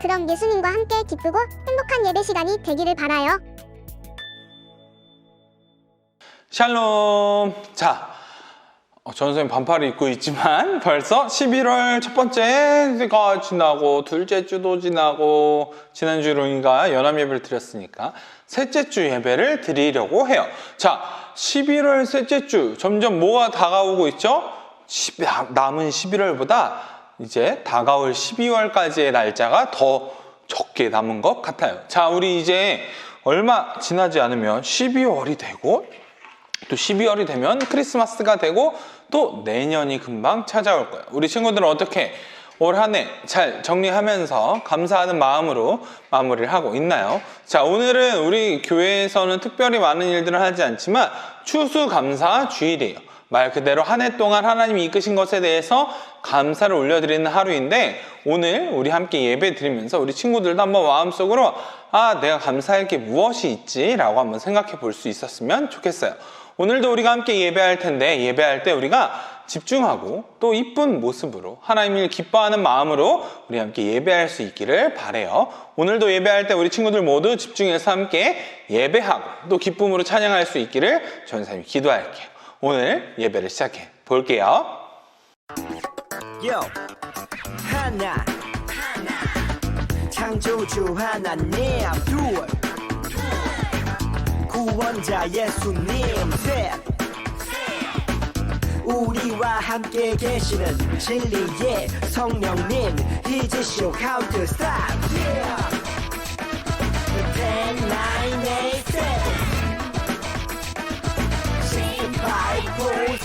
그럼 예수님과 함께 기쁘고 행복한 예배 시간이 되기를 바라요. 샬롬. 자, 어, 전 선생님 반팔을 입고 있지만 벌써 11월 첫 번째가 지나고 둘째 주도 지나고 지난주 로인가 연합 예배를 드렸으니까 셋째 주 예배를 드리려고 해요. 자, 11월 셋째 주 점점 뭐가 다가오고 있죠? 10 남은 11월보다 이제 다가올 12월까지의 날짜가 더 적게 남은 것 같아요. 자, 우리 이제 얼마 지나지 않으면 12월이 되고 또 12월이 되면 크리스마스가 되고 또 내년이 금방 찾아올 거예요. 우리 친구들은 어떻게 올 한 해 잘 정리하면서 감사하는 마음으로 마무리를 하고 있나요? 자, 오늘은 우리 교회에서는 특별히 많은 일들을 하지 않지만 추수감사 주일이에요. 말 그대로 한 해 동안 하나님이 이끄신 것에 대해서 감사를 올려드리는 하루인데 오늘 우리 함께 예배 드리면서 우리 친구들도 한번 마음속으로 아, 내가 감사할 게 무엇이 있지? 라고 한번 생각해 볼 수 있었으면 좋겠어요. 오늘도 우리가 함께 예배할 텐데 예배할 때 우리가 집중하고 또 이쁜 모습으로 하나님을 기뻐하는 마음으로 우리 함께 예배할 수 있기를 바래요. 오늘도 예배할 때 우리 친구들 모두 집중해서 함께 예배하고 또 기쁨으로 찬양할 수 있기를 전사님 기도할게요. 오늘 예배를 시작해 볼게요. Yo. 하나. 창조주 하나님 둘 구원자 예수님 셋 우리와 함께 계시는 진리의 성령님 이지쇼 카운트 스탑. Yeah. 10, 9, 8, 7 pipe goes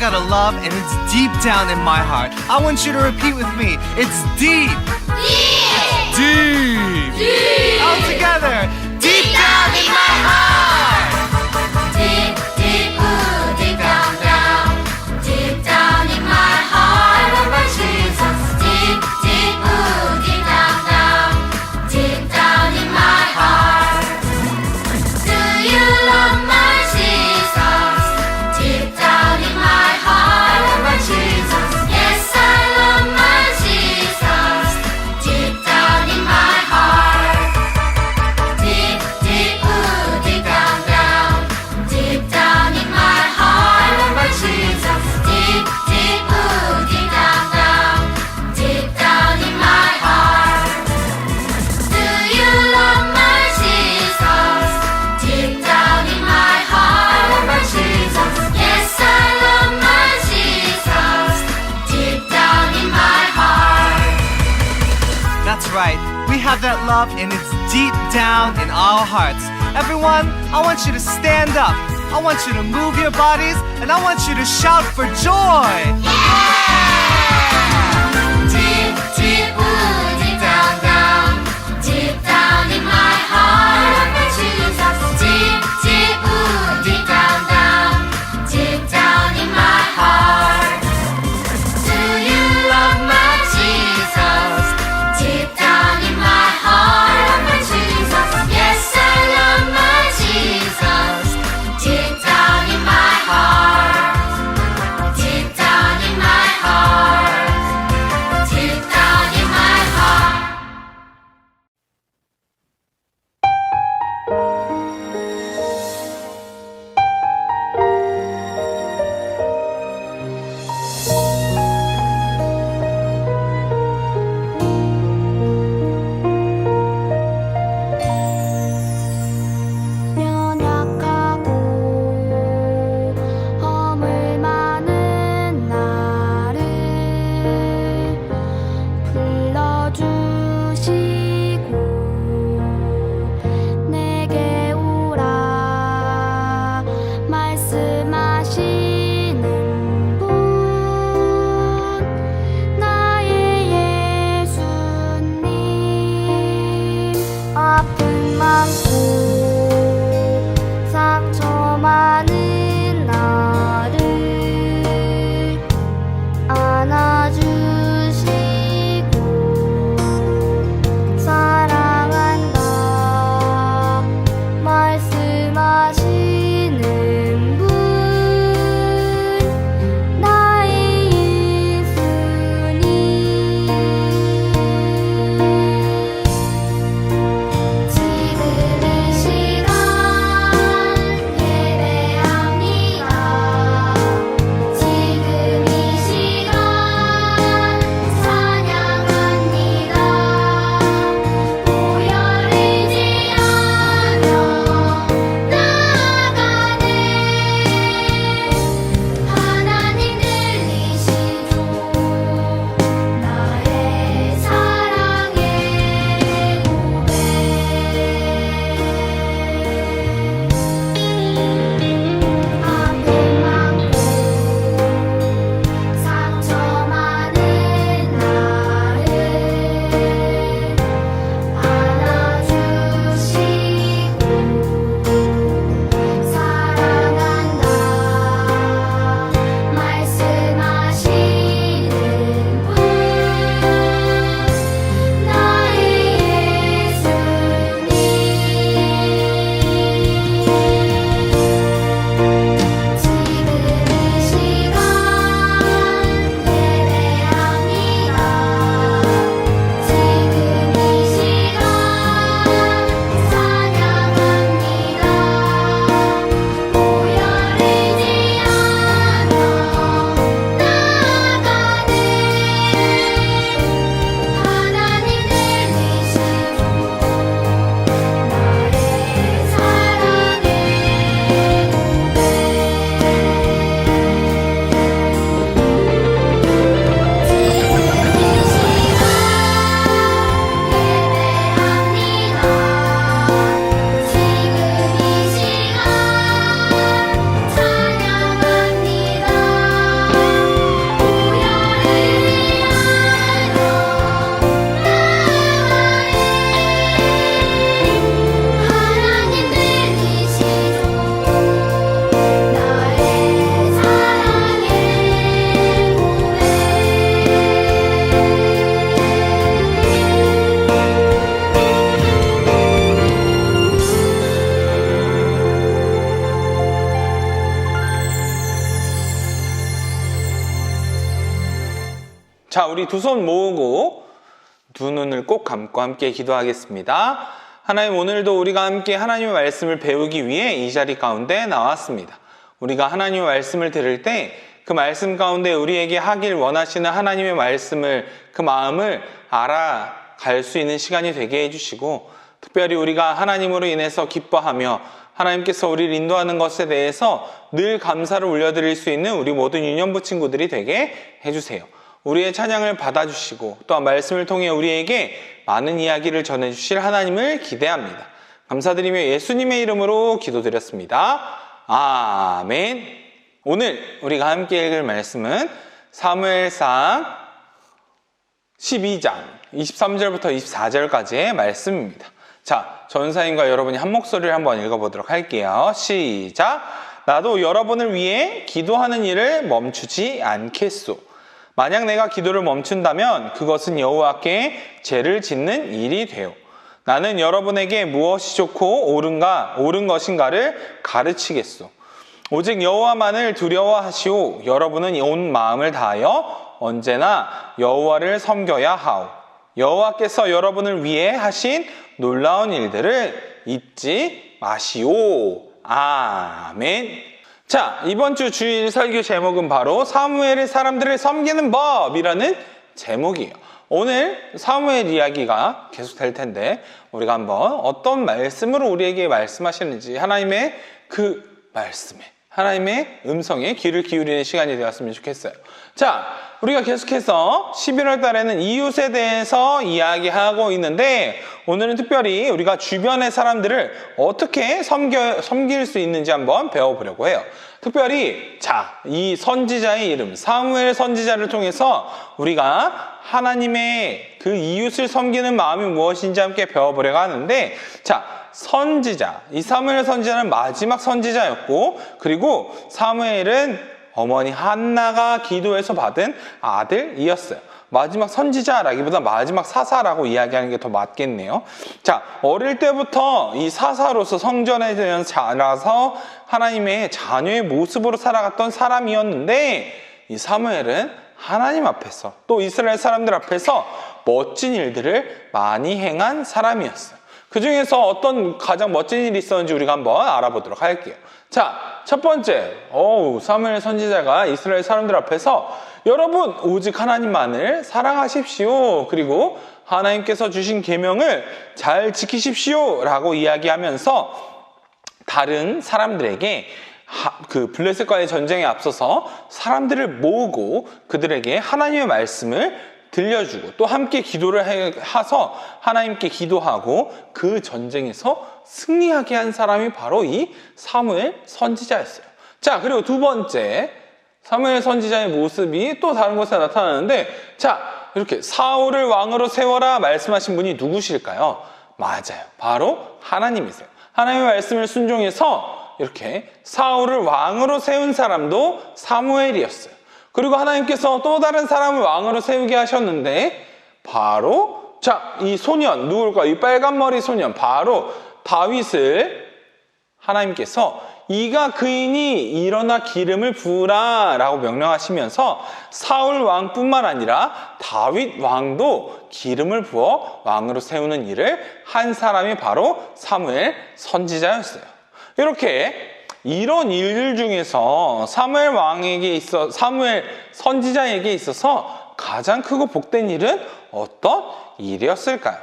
got a love, and it's deep down in my heart. I want you to repeat with me. It's deep. Deep. Deep. Deep. All together. Deep, deep down in my heart. hearts. Everyone, I want you to stand up. I want you to move your bodies, and I want you to shout for joy. Yeah! 우리 두 손 모으고 두 눈을 꼭 감고 함께 기도하겠습니다. 하나님 오늘도 우리가 함께 하나님의 말씀을 배우기 위해 이 자리 가운데 나왔습니다. 우리가 하나님의 말씀을 들을 때 그 말씀 가운데 우리에게 하길 원하시는 하나님의 말씀을 그 마음을 알아갈 수 있는 시간이 되게 해주시고 특별히 우리가 하나님으로 인해서 기뻐하며 하나님께서 우리를 인도하는 것에 대해서 늘 감사를 올려드릴 수 있는 우리 모든 유년부 친구들이 되게 해주세요. 우리의 찬양을 받아주시고 또한 말씀을 통해 우리에게 많은 이야기를 전해주실 하나님을 기대합니다. 감사드리며 예수님의 이름으로 기도드렸습니다. 아멘. 오늘 우리가 함께 읽을 말씀은 사무엘상 12장 23절부터 24절까지의 말씀입니다. 자, 전사님과 여러분이 한 목소리를 한번 읽어보도록 할게요. 시작. 나도 여러분을 위해 기도하는 일을 멈추지 않겠소. 만약 내가 기도를 멈춘다면 그것은 여호와께 죄를 짓는 일이 되오. 나는 여러분에게 무엇이 좋고 옳은가 옳은 것인가를 가르치겠소. 오직 여호와만을 두려워하시오. 여러분은 온 마음을 다하여 언제나 여호와를 섬겨야 하오. 여호와께서 여러분을 위해 하신 놀라운 일들을 잊지 마시오. 아멘. 자, 이번 주 주일 설교 제목은 바로 사무엘의 사람들을 섬기는 법이라는 제목이에요. 오늘 사무엘 이야기가 계속 될 텐데 우리가 한번 어떤 말씀으로 우리에게 말씀하시는지 하나님의 그 말씀에 하나님의 음성에 귀를 기울이는 시간이 되었으면 좋겠어요. 자, 우리가 계속해서 11월 달에는 이웃에 대해서 이야기하고 있는데 오늘은 특별히 우리가 주변의 사람들을 어떻게 섬겨, 섬길 수 있는지 한번 배워보려고 해요. 특별히 자, 이 선지자의 이름 사무엘 선지자를 통해서 우리가 하나님의 그 이웃을 섬기는 마음이 무엇인지 함께 배워보려고 하는데 자, 선지자. 이 사무엘 선지자는 마지막 선지자였고 그리고 사무엘은 어머니 한나가 기도해서 받은 아들이었어요. 마지막 선지자라기보다 마지막 사사라고 이야기하는 게 더 맞겠네요. 자, 어릴 때부터 이 사사로서 성전에 대한 자라서 하나님의 자녀의 모습으로 살아갔던 사람이었는데 이 사무엘은 하나님 앞에서 또 이스라엘 사람들 앞에서 멋진 일들을 많이 행한 사람이었어요. 그 중에서 어떤 가장 멋진 일이 있었는지 우리가 한번 알아보도록 할게요. 자, 첫 번째, 어우, 사무엘 선지자가 이스라엘 사람들 앞에서 여러분 오직 하나님만을 사랑하십시오. 그리고 하나님께서 주신 계명을 잘 지키십시오라고 이야기하면서 다른 사람들에게 하- 그 블레셋과의 전쟁에 앞서서 사람들을 모으고 그들에게 하나님의 말씀을 들려주고 또 함께 기도를 해- 해서 하나님께 기도하고 그 전쟁에서 승리하게 한 사람이 바로 이 사무엘 선지자였어요. 자, 그리고 두 번째 사무엘 선지자의 모습이 또 다른 곳에 나타나는데 자, 이렇게 사울을 왕으로 세워라 말씀하신 분이 누구실까요? 맞아요. 바로 하나님이세요. 하나님의 말씀을 순종해서 이렇게 사울을 왕으로 세운 사람도 사무엘이었어요. 그리고 하나님께서 또 다른 사람을 왕으로 세우게 하셨는데 바로 자, 이 소년 누굴까? 이 빨간 머리 소년 바로 다윗을 하나님께서 이가 그인이 일어나 기름을 부으라라고 명령하시면서 사울 왕뿐만 아니라 다윗 왕도 기름을 부어 왕으로 세우는 일을 한 사람이 바로 사무엘 선지자였어요. 이렇게 이런 일들 중에서 사무엘 왕에게 있어 사무엘 선지자에게 있어서 가장 크고 복된 일은 어떤 일이었을까요?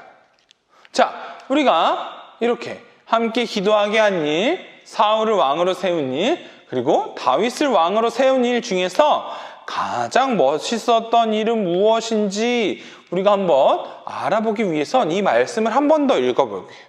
자, 우리가 이렇게 함께 기도하게 한 일, 사울을 왕으로 세운 일, 그리고 다윗을 왕으로 세운 일 중에서 가장 멋있었던 일은 무엇인지 우리가 한번 알아보기 위해선 이 말씀을 한 번 더 읽어볼게요.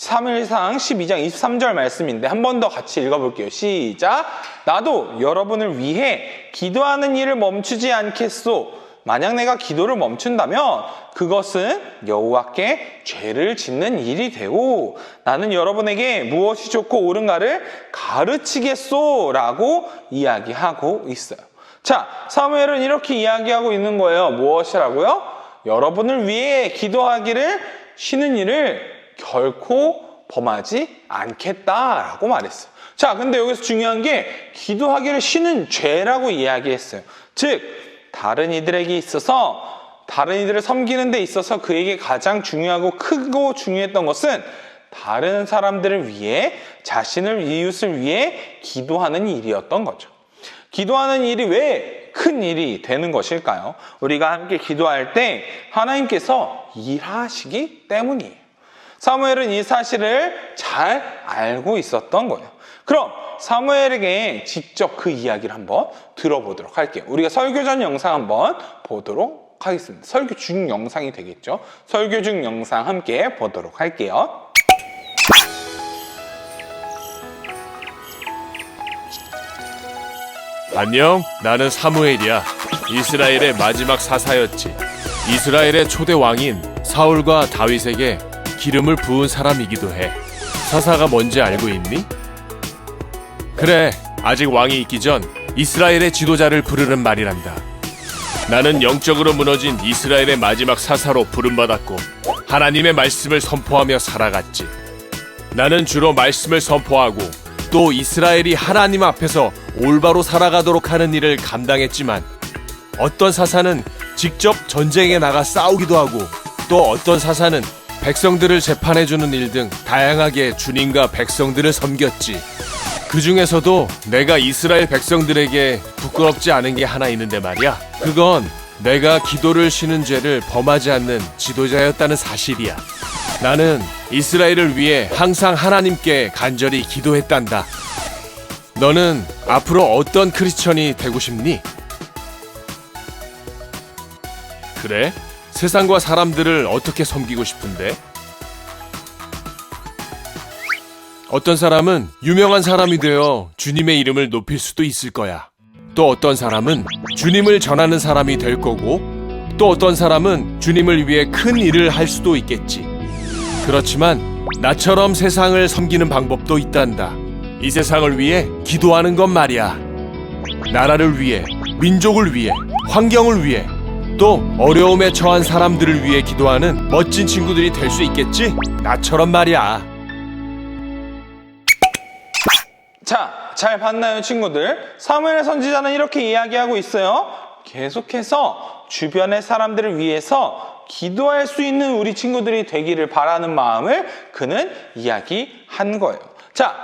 3일상 12장 23절 말씀인데 한 번 더 같이 읽어볼게요. 시작. 나도 여러분을 위해 기도하는 일을 멈추지 않겠소. 만약 내가 기도를 멈춘다면 그것은 여호와께 죄를 짓는 일이 되고 나는 여러분에게 무엇이 좋고 옳은가를 가르치겠소라고 이야기하고 있어요. 자, 사무엘은 이렇게 이야기하고 있는 거예요. 무엇이라고요? 여러분을 위해 기도하기를 쉬는 일을 결코 범하지 않겠다라고 말했어요. 자, 근데 여기서 중요한 게 기도하기를 쉬는 죄라고 이야기했어요. 즉, 다른 이들에게 있어서 다른 이들을 섬기는 데 있어서 그에게 가장 중요하고 크고 중요했던 것은 다른 사람들을 위해 자신을 이웃을 위해 기도하는 일이었던 거죠. 기도하는 일이 왜 큰 일이 되는 것일까요? 우리가 함께 기도할 때 하나님께서 일하시기 때문이에요. 사무엘은 이 사실을 잘 알고 있었던 거예요. 그럼 사무엘에게 직접 그 이야기를 한번 들어보도록 할게요. 우리가 설교 전 영상 한번 보도록 하겠습니다. 설교 중 영상이 되겠죠. 설교 중 영상 함께 보도록 할게요. 안녕, 나는 사무엘이야. 이스라엘의 마지막 사사였지. 이스라엘의 초대 왕인 사울과 다윗에게 기름을 부은 사람이기도 해. 사사가 뭔지 알고 있니? 그래, 아직 왕이 있기 전 이스라엘의 지도자를 부르는 말이란다. 나는 영적으로 무너진 이스라엘의 마지막 사사로 부름받았고 하나님의 말씀을 선포하며 살아갔지. 나는 주로 말씀을 선포하고 또 이스라엘이 하나님 앞에서 올바로 살아가도록 하는 일을 감당했지만 어떤 사사는 직접 전쟁에 나가 싸우기도 하고 또 어떤 사사는 백성들을 재판해주는 일 등 다양하게 주님과 백성들을 섬겼지. 그 중에서도 내가 이스라엘 백성들에게 부끄럽지 않은 게 하나 있는데 말이야. 그건 내가 기도를 쉬는 죄를 범하지 않는 지도자였다는 사실이야. 나는 이스라엘을 위해 항상 하나님께 간절히 기도했단다. 너는 앞으로 어떤 크리스천이 되고 싶니? 그래? 세상과 사람들을 어떻게 섬기고 싶은데? 어떤 사람은 유명한 사람이 되어 주님의 이름을 높일 수도 있을 거야. 또 어떤 사람은 주님을 전하는 사람이 될 거고, 또 어떤 사람은 주님을 위해 큰 일을 할 수도 있겠지. 그렇지만 나처럼 세상을 섬기는 방법도 있단다. 이 세상을 위해 기도하는 것 말이야. 나라를 위해, 민족을 위해, 환경을 위해, 또 어려움에 처한 사람들을 위해 기도하는 멋진 친구들이 될 수 있겠지? 나처럼 말이야. 자, 잘 봤나요, 친구들? 사무엘 선지자는 이렇게 이야기하고 있어요. 계속해서 주변의 사람들을 위해서 기도할 수 있는 우리 친구들이 되기를 바라는 마음을 그는 이야기한 거예요. 자,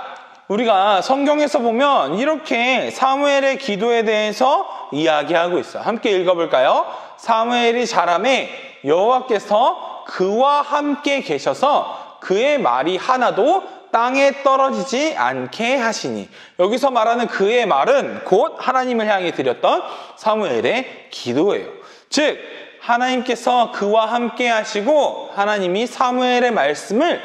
우리가 성경에서 보면 이렇게 사무엘의 기도에 대해서 이야기하고 있어요. 함께 읽어볼까요? 사무엘이 자람에 여호와께서 그와 함께 계셔서 그의 말이 하나도 땅에 떨어지지 않게 하시니 여기서 말하는 그의 말은 곧 하나님을 향해 드렸던 사무엘의 기도예요. 즉 하나님께서 그와 함께 하시고 하나님이 사무엘의 말씀을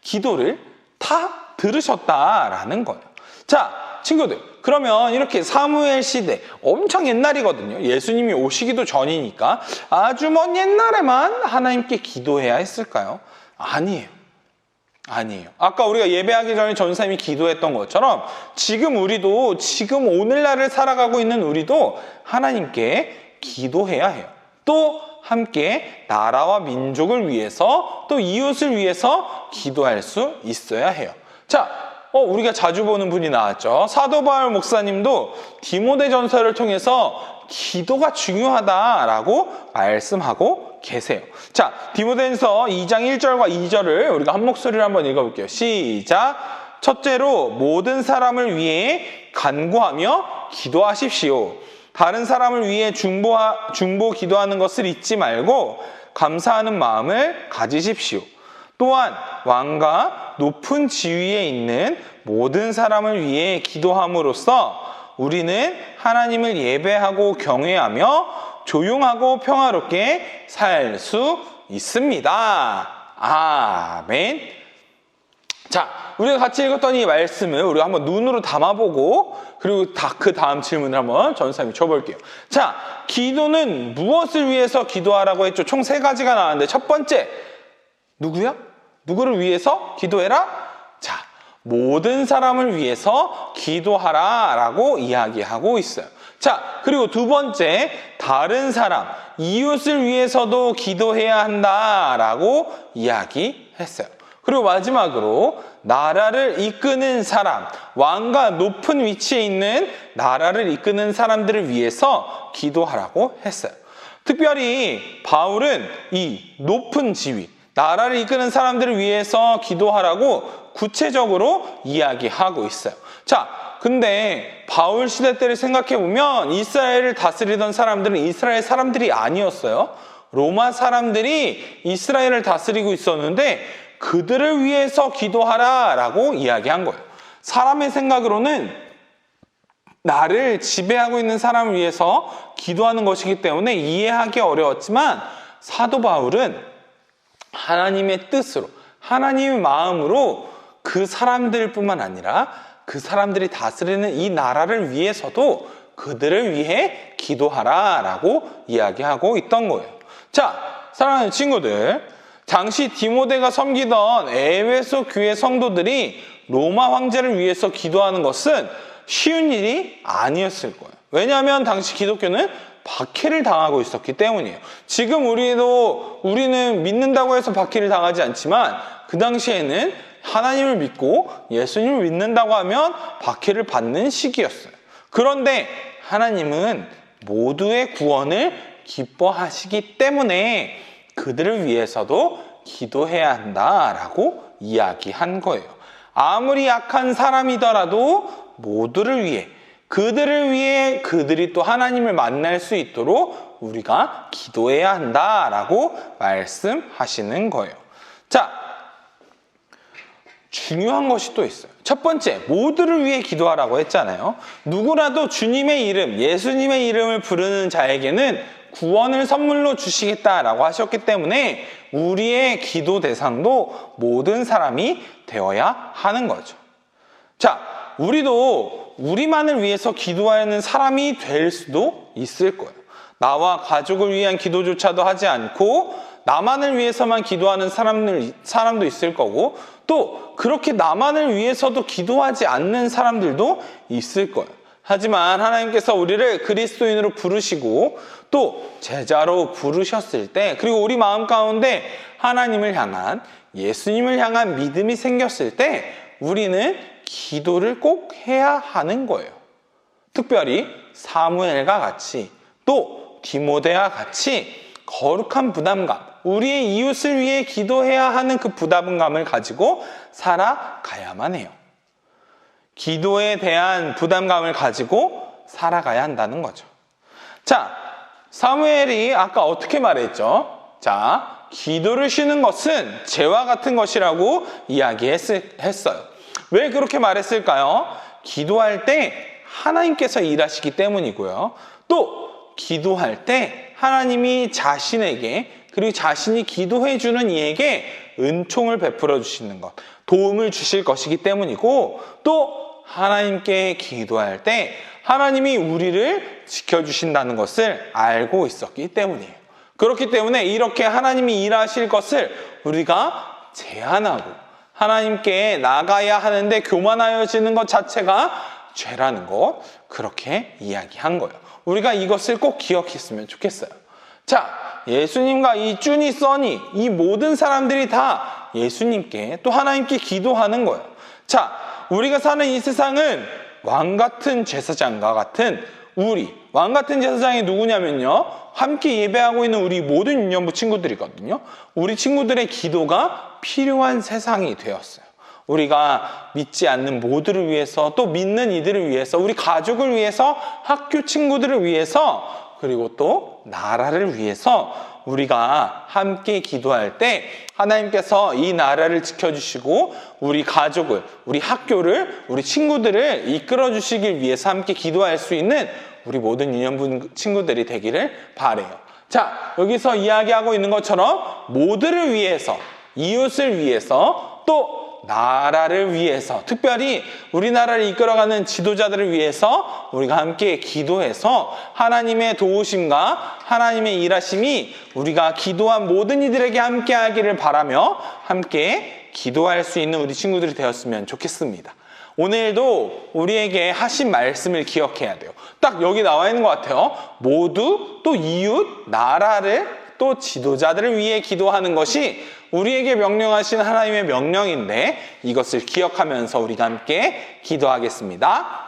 기도를 다 들으셨다라는 거예요. 자, 친구들. 그러면 이렇게 사무엘 시대 엄청 옛날이거든요. 예수님이 오시기도 전이니까 아주 먼 옛날에만 하나님께 기도해야 했을까요? 아니에요. 아니에요. 아까 우리가 예배하기 전에 전사님이 기도했던 것처럼 지금 우리도 지금 오늘날을 살아가고 있는 우리도 하나님께 기도해야 해요. 또 함께 나라와 민족을 위해서 또 이웃을 위해서 기도할 수 있어야 해요. 자, 어, 우리가 자주 보는 분이 나왔죠. 사도 바울 목사님도 디모데 전서를 통해서 기도가 중요하다라고 말씀하고 계세요. 자, 디모데전서 2장 1절과 2절을 우리가 한 목소리로 한번 읽어볼게요. 시작. 첫째로 모든 사람을 위해 간구하며 기도하십시오. 다른 사람을 위해 중보, 중보 기도하는 것을 잊지 말고 감사하는 마음을 가지십시오. 또한 왕과 높은 지위에 있는 모든 사람을 위해 기도함으로써 우리는 하나님을 예배하고 경외하며 조용하고 평화롭게 살 수 있습니다. 아멘. 자, 우리가 같이 읽었던 이 말씀을 우리가 한번 눈으로 담아보고 그리고 다 그 다음 질문을 한번 전사님이 줘볼게요. 자, 기도는 무엇을 위해서 기도하라고 했죠? 총 세 가지가 나왔는데 첫 번째 누구야? 누구를 위해서 기도해라? 자, 모든 사람을 위해서 기도하라 라고 이야기하고 있어요. 자, 그리고 두 번째, 다른 사람, 이웃을 위해서도 기도해야 한다 라고 이야기했어요. 그리고 마지막으로 나라를 이끄는 사람, 왕과 높은 위치에 있는 나라를 이끄는 사람들을 위해서 기도하라고 했어요. 특별히 바울은 이 높은 지위, 나라를 이끄는 사람들을 위해서 기도하라고 구체적으로 이야기하고 있어요. 자, 근데 바울 시대 때를 생각해 보면 이스라엘을 다스리던 사람들은 이스라엘 사람들이 아니었어요. 로마 사람들이 이스라엘을 다스리고 있었는데 그들을 위해서 기도하라라고 이야기한 거예요. 사람의 생각으로는 나를 지배하고 있는 사람을 위해서 기도하는 것이기 때문에 이해하기 어려웠지만 사도 바울은 하나님의 뜻으로, 하나님의 마음으로 그 사람들뿐만 아니라 그 사람들이 다스리는 이 나라를 위해서도 그들을 위해 기도하라라고 이야기하고 있던 거예요. 자, 사랑하는 친구들, 당시 디모데가 섬기던 에베소 교회 성도들이 로마 황제를 위해서 기도하는 것은 쉬운 일이 아니었을 거예요. 왜냐하면 당시 기독교는 박해를 당하고 있었기 때문이에요. 지금 우리도 우리는 믿는다고 해서 박해를 당하지 않지만 그 당시에는 하나님을 믿고 예수님을 믿는다고 하면 박해를 받는 시기였어요. 그런데 하나님은 모두의 구원을 기뻐하시기 때문에 그들을 위해서도 기도해야 한다라고 이야기한 거예요. 아무리 약한 사람이더라도 모두를 위해 그들을 위해 그들이 또 하나님을 만날 수 있도록 우리가 기도해야 한다라고 말씀하시는 거예요. 자, 중요한 것이 또 있어요. 첫 번째, 모두를 위해 기도하라고 했잖아요. 누구라도 주님의 이름, 예수님의 이름을 부르는 자에게는 구원을 선물로 주시겠다라고 하셨기 때문에 우리의 기도 대상도 모든 사람이 되어야 하는 거죠. 자, 우리도 우리만을 위해서 기도하는 사람이 될 수도 있을 거예요. 나와 가족을 위한 기도조차도 하지 않고 나만을 위해서만 기도하는 사람들, 사람도 있을 거고 또 그렇게 나만을 위해서도 기도하지 않는 사람들도 있을 거예요. 하지만 하나님께서 우리를 그리스도인으로 부르시고 또 제자로 부르셨을 때 그리고 우리 마음 가운데 하나님을 향한 예수님을 향한 믿음이 생겼을 때 우리는 기도를 꼭 해야 하는 거예요. 특별히 사무엘과 같이 또 디모데와 같이 거룩한 부담감, 우리의 이웃을 위해 기도해야 하는 그 부담감을 가지고 살아가야만 해요. 기도에 대한 부담감을 가지고 살아가야 한다는 거죠. 자, 사무엘이 아까 어떻게 말했죠? 자, 기도를 쉬는 것은 죄와 같은 것이라고 이야기했어요. 왜 그렇게 말했을까요? 기도할 때 하나님께서 일하시기 때문이고요. 또 기도할 때 하나님이 자신에게 그리고 자신이 기도해 주는 이에게 은총을 베풀어 주시는 것, 도움을 주실 것이기 때문이고 또 하나님께 기도할 때 하나님이 우리를 지켜 주신다는 것을 알고 있었기 때문이에요. 그렇기 때문에 이렇게 하나님이 일하실 것을 우리가 제한하고 하나님께 나가야 하는데 교만하여지는 것 자체가 죄라는 것 그렇게 이야기한 거예요. 우리가 이것을 꼭 기억했으면 좋겠어요. 자, 예수님과 이 쭈니 써니 이 모든 사람들이 다 예수님께 또 하나님께 기도하는 거예요. 자, 우리가 사는 이 세상은 왕 같은 제사장과 같은 우리 왕 같은 제사장이 누구냐면요. 함께 예배하고 있는 우리 모든 유년부 친구들이거든요. 우리 친구들의 기도가 필요한 세상이 되었어요. 우리가 믿지 않는 모두를 위해서 또 믿는 이들을 위해서 우리 가족을 위해서 학교 친구들을 위해서 그리고 또 나라를 위해서 우리가 함께 기도할 때 하나님께서 이 나라를 지켜주시고 우리 가족을, 우리 학교를, 우리 친구들을 이끌어 주시길 위해서 함께 기도할 수 있는 우리 모든 유년분 친구들이 되기를 바래요. 자, 여기서 이야기하고 있는 것처럼 모두를 위해서, 이웃을 위해서 또 나라를 위해서 특별히 우리나라를 이끌어가는 지도자들을 위해서 우리가 함께 기도해서 하나님의 도우심과 하나님의 일하심이 우리가 기도한 모든 이들에게 함께 하기를 바라며 함께 기도할 수 있는 우리 친구들이 되었으면 좋겠습니다. 오늘도 우리에게 하신 말씀을 기억해야 돼요. 딱 여기 나와 있는 것 같아요. 모두 또 이웃, 나라를 또 지도자들을 위해 기도하는 것이 우리에게 명령하신 하나님의 명령인데 이것을 기억하면서 우리가 함께 기도하겠습니다.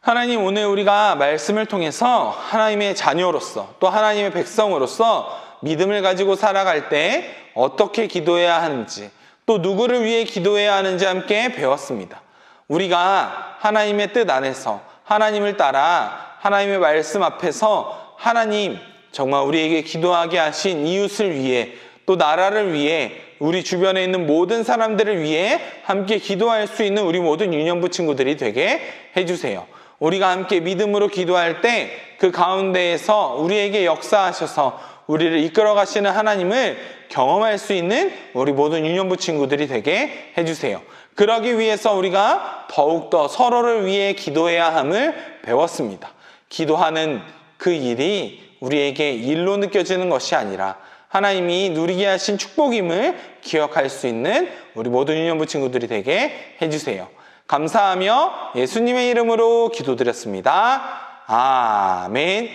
하나님 오늘 우리가 말씀을 통해서 하나님의 자녀로서 또 하나님의 백성으로서 믿음을 가지고 살아갈 때 어떻게 기도해야 하는지 또 누구를 위해 기도해야 하는지 함께 배웠습니다. 우리가 하나님의 뜻 안에서 하나님을 따라 하나님의 말씀 앞에서 하나님 정말 우리에게 기도하게 하신 이웃을 위해 또 나라를 위해 우리 주변에 있는 모든 사람들을 위해 함께 기도할 수 있는 우리 모든 유년부 친구들이 되게 해주세요. 우리가 함께 믿음으로 기도할 때 그 가운데에서 우리에게 역사하셔서 우리를 이끌어 가시는 하나님을 경험할 수 있는 우리 모든 유년부 친구들이 되게 해주세요. 그러기 위해서 우리가 더욱더 서로를 위해 기도해야 함을 배웠습니다. 기도하는 그 일이 우리에게 일로 느껴지는 것이 아니라 하나님이 누리게 하신 축복임을 기억할 수 있는 우리 모든 유년부 친구들이 되게 해주세요. 감사하며 예수님의 이름으로 기도드렸습니다. 아멘.